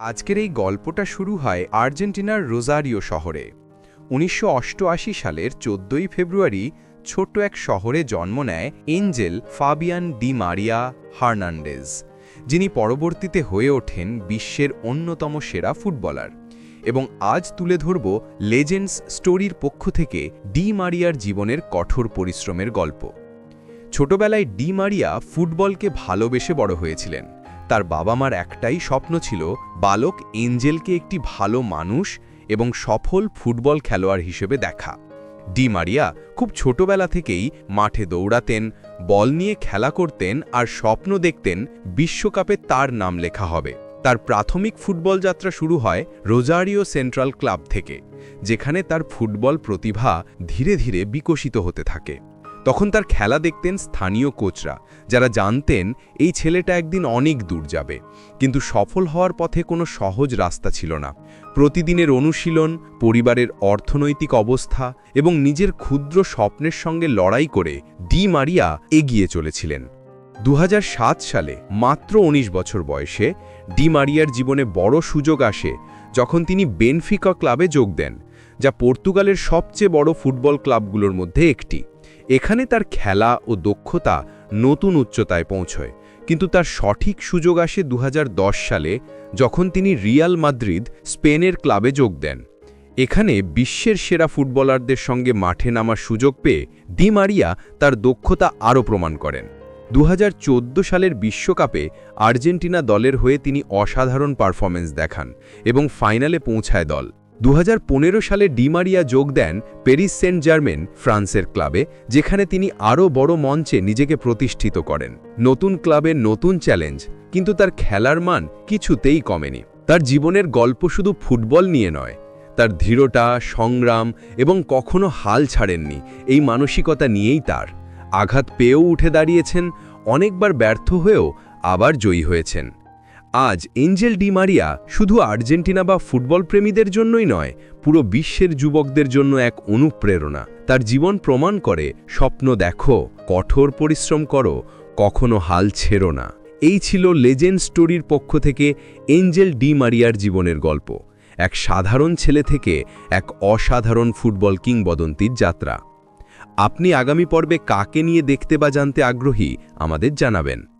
আজকের এই গল্পটা শুরু হয় আর্জেন্টিনার রোজারিও শহরে। উনিশশো অষ্টআশি সালের চোদ্দই ফেব্রুয়ারি ছোট্ট এক শহরে জন্ম নেয় Angel Fabian Di Maria Hernandez, যিনি পরবর্তীতে হয়ে ওঠেন বিশ্বের অন্যতম সেরা ফুটবলার। এবং আজ তুলে ধরব লেজেন্ডস স্টোরির পক্ষ থেকে ডি মারিয়ার জীবনের কঠোর পরিশ্রমের গল্প। ছোটবেলায় ডি মারিয়া ফুটবলকে ভালোবেসে বড় হয়েছিলেন। তার বাবা মার একটাই স্বপ্ন ছিল বালক এঞ্জেলকে একটি ভালো মানুষ এবং সফল ফুটবল খেলোয়াড় হিসেবে দেখা। ডি মারিয়া খুব ছোটবেলা থেকেই মাঠে দৌড়াতেন, বল নিয়ে খেলা করতেন আর স্বপ্ন দেখতেন বিশ্বকাপে তার নাম লেখা হবে। তার প্রাথমিক ফুটবল যাত্রা শুরু হয় রোজারিও সেন্ট্রাল ক্লাব থেকে, যেখানে তার ফুটবল প্রতিভা ধীরে ধীরে বিকশিত হতে থাকে। তখন তার খেলা দেখতেন স্থানীয় কোচরা, যারা জানতেন এই ছেলেটা একদিন অনেক দূর যাবে। কিন্তু সফল হওয়ার পথে কোনো সহজ রাস্তা ছিল না। প্রতিদিনের অনুশীলন, পরিবারের অর্থনৈতিক অবস্থা এবং নিজের ক্ষুদ্র স্বপ্নের সঙ্গে লড়াই করে ডি মারিয়া এগিয়ে চলেছিলেন। দু হাজার সাত সালে, মাত্র ১৯ বছর বয়সে, ডি মারিয়ার জীবনে বড় সুযোগ আসে যখন তিনি বেনফিকা ক্লাবে যোগ দেন, যা পর্তুগালের সবচেয়ে বড় ফুটবল ক্লাবগুলোর মধ্যে একটি। এখানে তার খেলা ও দক্ষতা নতুন উচ্চতায় পৌঁছয়। কিন্তু তার সঠিক সুযোগ আসে দুহাজার দশ সালে, যখন তিনি রিয়াল মাদ্রিদ, স্পেনের ক্লাবে যোগ দেন। এখানে বিশ্বের সেরা ফুটবলারদের সঙ্গে মাঠে নামার সুযোগ পেয়ে ডি মারিয়া তার দক্ষতা আরও প্রমাণ করেন। দু হাজার চোদ্দ সালের বিশ্বকাপে আর্জেন্টিনা দলের হয়ে তিনি অসাধারণ পারফরমেন্স দেখান এবং ফাইনালে পৌঁছায় দল। দু হাজার পনেরো সালে ডিমারিয়া যোগ দেন প্যারিস সেন্ট জার্মেন ফ্রান্সের ক্লাবে, যেখানে তিনি আরও বড় মঞ্চে নিজেকে প্রতিষ্ঠিত করেন। নতুন ক্লাবের নতুন চ্যালেঞ্জ, কিন্তু তার খেলার মান কিছুতেই কমেনি। তার জীবনের গল্প শুধু ফুটবল নিয়ে নয়, তার দৃঢ়তা সংগ্রাম এবং কখনো হাল ছাড়েননি, এই মানসিকতা নিয়েই তার। আঘাত পেয়েও উঠে দাঁড়িয়েছেন, অনেকবার ব্যর্থ হয়েও আবার জয়ী হয়েছেন। আজ এঞ্জেল ডি মারিয়া শুধু আর্জেন্টিনা বা ফুটবল প্রেমীদের জন্যই নয়, পুরো বিশ্বের যুবকদের জন্য এক অনুপ্রেরণা। তার জীবন প্রমাণ করে, স্বপ্ন দেখো, কঠোর পরিশ্রম করো, কখনো হাল ছেড়ো না। এই ছিল লেজেন্ড স্টোরির পক্ষ থেকে এঞ্জেল ডি মারিয়ার জীবনের গল্প। এক সাধারণ ছেলে থেকে এক অসাধারণ ফুটবল কিংবদন্তির যাত্রা। আপনি আগামী পর্বে কাকে নিয়ে দেখতে বা জানতে আগ্রহী, আমাদের জানাবেন।